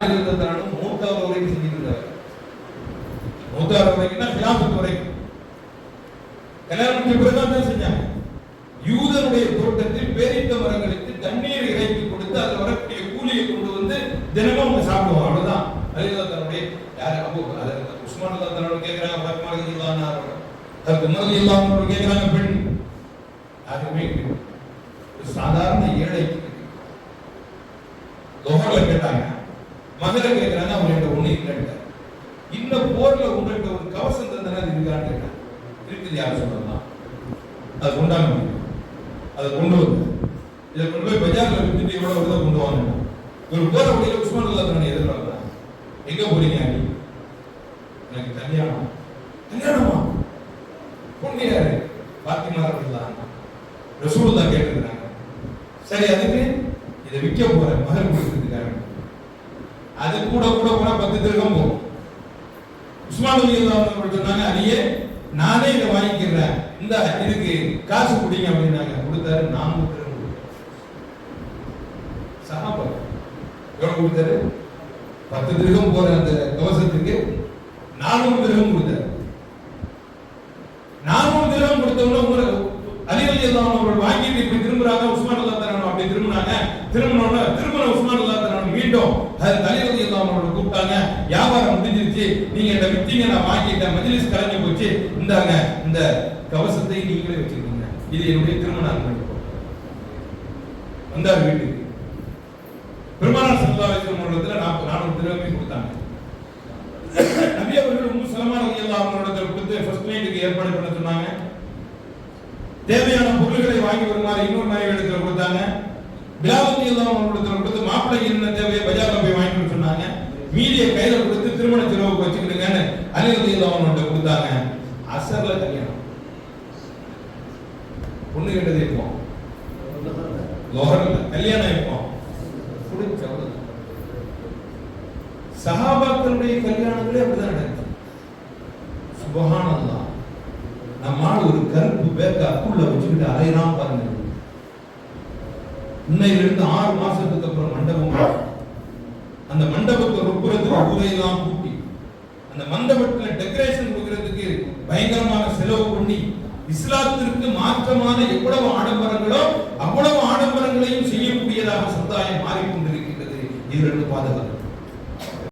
இருந்ததாலும் மூத்தாவது வரைக்கும் செஞ்சிருந்தார் மூத்தாவது வரைக்கும்னா கிலாபத் வரைக்கும் கல்யாணம் முடிஞ்ச பிறகுதான் தான் செஞ்சாங்க? யூதனுடைய தோட்டத்தில் பேரித்த மரங்களுக்கு தண்ணீர் இறைத்து கொடுத்து அதில் வரக்கூடிய கூலியை கொண்டு வந்து தினமும் அவங்க சாப்பிடுவோம் அவ்வளவுதான். அலிதா தன்னுடைய யார்? அப்போ அது உஸ்மான் அல்லா தன்னோட கேட்கிறாங்க பத்மா இல்லான்னு அதுக்கு முதல் இல்லாம கேட்கிறாங்க பெண். அதுவுமே சாதாரண ஏழை கேட்டாங்க. மகளை கேட்கிறாங்க அவங்கள்ட்ட ஒண்ணு இல்லைன்ட்டு இந்த போர்ல உங்கள்கிட்ட ஒரு கவசம் தந்தனா அது இருக்கான்னு கேட்டாங்க இருக்குது யார் சொல்லலாம் அது கொண்டாங்க அதை கொண்டு வந்து இதை கொண்டு போய் பஜார்ல விட்டுட்டு எவ்வளவு வருதோ கொண்டு வாங்க. ஒரு போற வழியில உஸ்மான் அல்லா தன்னை எதிர்பார்க்கிறாங்க எங்க போறீங்க அடி எனக்கு கல்யாணம். கல்யாணமா? பொண்ணு யாரு? பாத்திமா இருக்கலாம் ரசூலுல்லா கேட்டிருக்கிறாங்க. சரி அதுக்கு இதை விற்க போற மகன் கொடுத்துருக்காங்க அது கூட கூட போனா பத்து திருகம் போகும். உஸ்மான் அலி அல்லாஹ் சொன்னாங்க அலியே நானே இதை வாங்கிக்கிறேன். இந்த இதுக்கு காசு குடிங்க அப்படின்னாங்க. கொடுத்தாரு நான் திருகம் கொடுத்தாரு எவ்வளவு கொடுத்தாரு? பத்து திருகம் போற அந்த கவசத்துக்கு நானூறு திருகம் கொடுத்தாரு. நானூறு திருகம் கொடுத்தவங்க உங்களை அலிவலி எல்லாம் அவர்கள் வாங்கிட்டு இப்படி திரும்புறாங்க உஸ்மான் அல்லா அப்படி திரும்பினாங்க. திரும்பினோட திரும்பின உஸ்மான் மீண்டும் அது எல்லாம் அவர்கள் கூப்பிட்டாங்க. வியாபாரம் முடிஞ்சிருச்சு. நீங்க இந்த வித்தீங்க நான் வாங்கிட்டேன். மஜிலிஸ் கலைஞ்சு போச்சு. இந்தாங்க இந்த கவசத்தை நீங்களே வச்சிருக்கீங்க இது என்னுடைய திருமண அனுபவம். வந்தார் வீட்டுக்கு பெருமானார் சல்லா அலிஸ்லாம் அவர்களிடத்துல நாற்பது நானூறு திரும்பி கொடுத்தாங்க. நபி அவர்கள் உம்மு சலமா ரலியல்லாஹு அவர்களிடத்தில் கொடுத்து ஃபர்ஸ்ட் நைட்டுக்கு ஏற்பாடு பண்ண சொன்னாங்க. தேவையான பொருள்களை வாங்கி வருமாறு இன்னொரு மனைவி இடத்துல கொடுத்தாங்க பிலால் ரலியல்லாஹு அவர்களிடத்தில் கொடுத்து மாப்பிள்ளை என்ன தேவையை பஜார்ல போய் வாங்கிட்டு வர சொன்னாங்க மீதியை கையில கொடுத்து திருமண செலவுக்கு வச்சுக்கிடுங்கன்னு அலி ரலியல்லாஹு அவர்கிட்ட அசர்ல கல்யாணம். பொண்ணு கேட்டது இருப்போம் லோஹர்ல கல்யாணம் இருப்போம் முடிஞ்ச அவ்வளவுதான் கல்யாணங்களே அப்படிதான் நடக்குது. சுபஹானல்லாஹ் நம்மால் ஒரு கருப்பு பேக்க அக்குள்ள வச்சுக்கிட்டு அலையலாம் பாருங்க. இன்னையிலிருந்து ஆறு மாசத்துக்கு அப்புறம் மண்டபம். அந்த மண்டபத்தை ரொப்புறதுக்கு ஊரையெல்லாம் கூட்டி. அந்த மண்டபத்துல டெக்கரேஷன் கொடுக்கறதுக்கு பயங்கரமான செலவு பண்ணி இஸ்லாத்திற்கு மாற்றமான எவ்வளவு ஆடம்பரங்களோ அவ்வளவு ஆடம்பரங்களையும் செய்யக்கூடியதாக சமுதாயம் மாறிக்கொண்டிருக்கின்றது. இதிலிருந்து பாதுகாப்பு